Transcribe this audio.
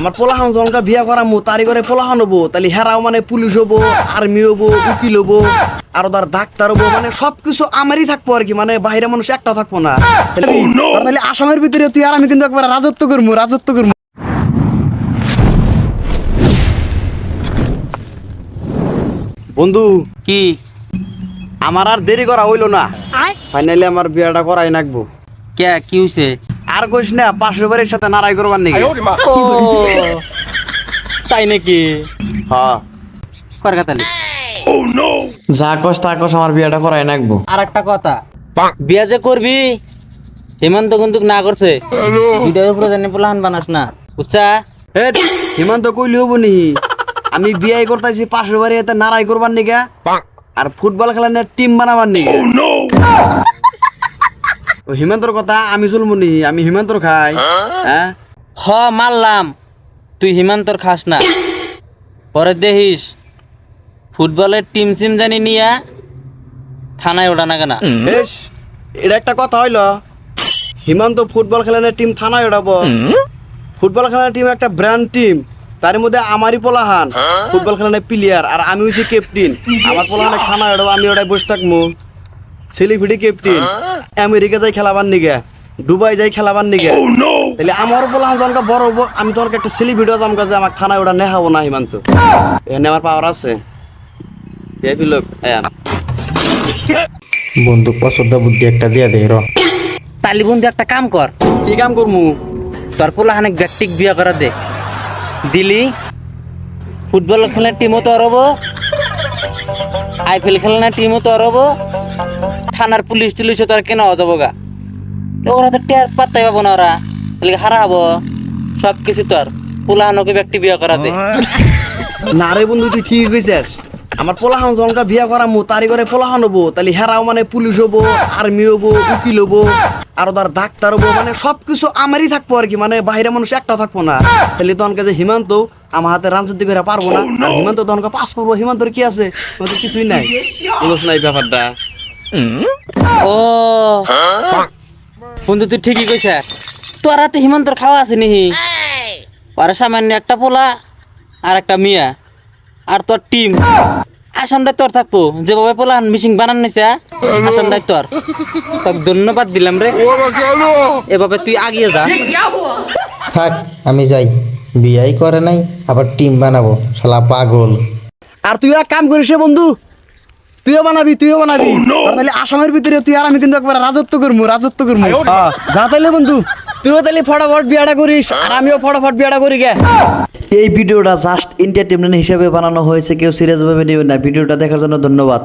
আমার পোলাহান জনকা বিয়া করামু তারি করে পোলাহান হব তাহলে হেরাও মানে পুলিশ হব আর্মি হব উকিল হব আরও তার ডাক্তার হব মানে সবকিছু আমারই থাকব আর কি মানে বাইরে মানুষ একটাও থাকব না। তাহলে তাহলে আসামের ভিতরে তুই আর আমি কিন্তু একবার রাজত্ব করব রাজত্ব করব বন্ধু কি? আমার আর দেরি করা হইল না। ফাইনালি আমার বিয়াটা করাই নাকবো। কে কি হইছে? আর কইস না পাশের বাড়ির সাথে নারাই করবার নাকি? তাই নাকি? হ্যাঁ। করকাতালি যা কস তা কস আমার বিয়াটা করাই নাকবো। আর একটা কথা বিয়া যে করবি হেমন্ত কিন্তু না করছে। দুইটা উপরে জানি পোলাহান বানাস না। বুঝছা? হে হিমান্ত কইলি হব নি। আমি বিয়াই করতেছি পাশের বাড়ি এতে নারাই করবার নিকা? আর ফুটবল খেলার টিম বানাবার নিকা? ও হিমান্তর কথা আমি চলবো নি আমি হিমান্তর খাই। হ্যাঁ? হ মারলাম। তুই হিমান্তর খাস না। পরে দেখিস ফুটবলের টিম সিম জানি নিয়া থানায় ওঠা না। কেনা বেশ এটা একটা কথা হইল। হিমান্ত ফুটবল খেলানোর টিম থানায় ওঠাবো। ফুটবল খেলানোর টিম একটা ব্র্যান্ড টিম। তার মধ্যে আমারই পোলাহান। ফুটবল খেলানোর প্লেয়ার আর আমি হচ্ছি ক্যাপ্টেন আমার পোলাহানে থানায় ওঠাবো আমি ওটাই বসে থাকব। সেলিব্রিটি ক্যাপ্টেন আমেরিকা যাই খেলাবার নিগে দুবাই যাই খেলাবার নিগে। তাহলে আমার পোলাহান যখন বড় আমি তোমাকে একটা সেলিব্রিটি হতাম কাজে আমার থানায় ওটা নেহাবো না হিমান্ত এখানে আমার পাওয়ার আছে। এই লোক বন্দুক পছন্দ বুদ্ধি একটা দিয়া দে র। তালি বন্ধু একটা কাম কর। কি কাম করমু? তোর পোলাহানে গাট্টিক বিয়া করা দে। দিলি ফুটবল খেলার টিমও তো হরব আইপিএল খেলার টিমও তো হরব থানার পুলিশ টুলিশও তোর কেন হতো গা? তো ওরা তো টের পাত্তাই পাবো না ওরা। তাহলে হারা হব সব কিছু তোর পোলাহানকে ব্যক্তি বিয়া করা দে না রে বন্ধু তুই ঠিক কইছিস। আমার পোলাহান জনকা বিয়া করামু তারি করে পোলাহান হব। তাহলে হেরাও মানে পুলিশ হব আর্মি হব উকিল হব আরও তার ডাক্তার হব মানে সবকিছু আমারই থাকব আর কি মানে বাইরে মানুষ একটাও থাকব না। তাহলে তখনকে যে হিমান্ত আমার হাতে রানসার দিকে পারব না। আর হিমান্ত তখনকে পাস করব হিমান্তর কি আছে? কিছুই নাই। বুঝছ না ব্যাপারটা। ও। বন্ধু তুই ঠিকই কইছে। তোর হাতে হিমন্তর খাওয়া আছে নিহি। আর সামান্য একটা পোলা আর একটা মিয়া আর তোর টিম। আসামটাই তোর থাকব। যেভাবে পোলা মিশিং বানান নিছে আসামটাই তোর। তোকে ধন্যবাদ দিলাম রে। এভাবে তুই আগিয়ে যা। থাক আমি যাই। বিয়াই করে নাই আবার টিম বানাবো। শালা পাগল। আর তুই এক কাম করিস বন্ধু। তুইও বানাবি তুইও বানাবি। আর তাহলে আসামের ভিতরে তুই আর আমি কিন্তু একবার রাজত্ব করব রাজত্ব করব হ্যাঁ, যা তাইলে বন্ধু তুইও তাহলে ফটাফট বিয়াটা করিস আর আমিও ফটাফট বিয়াটা করি গে। এই ভিডিওটা জাস্ট এন্টারটেনমেন্ট হিসেবে বানানো হয়েছে কেউ সিরিয়াসভাবে নেবেন না। ভিডিওটা দেখার জন্য ধন্যবাদ।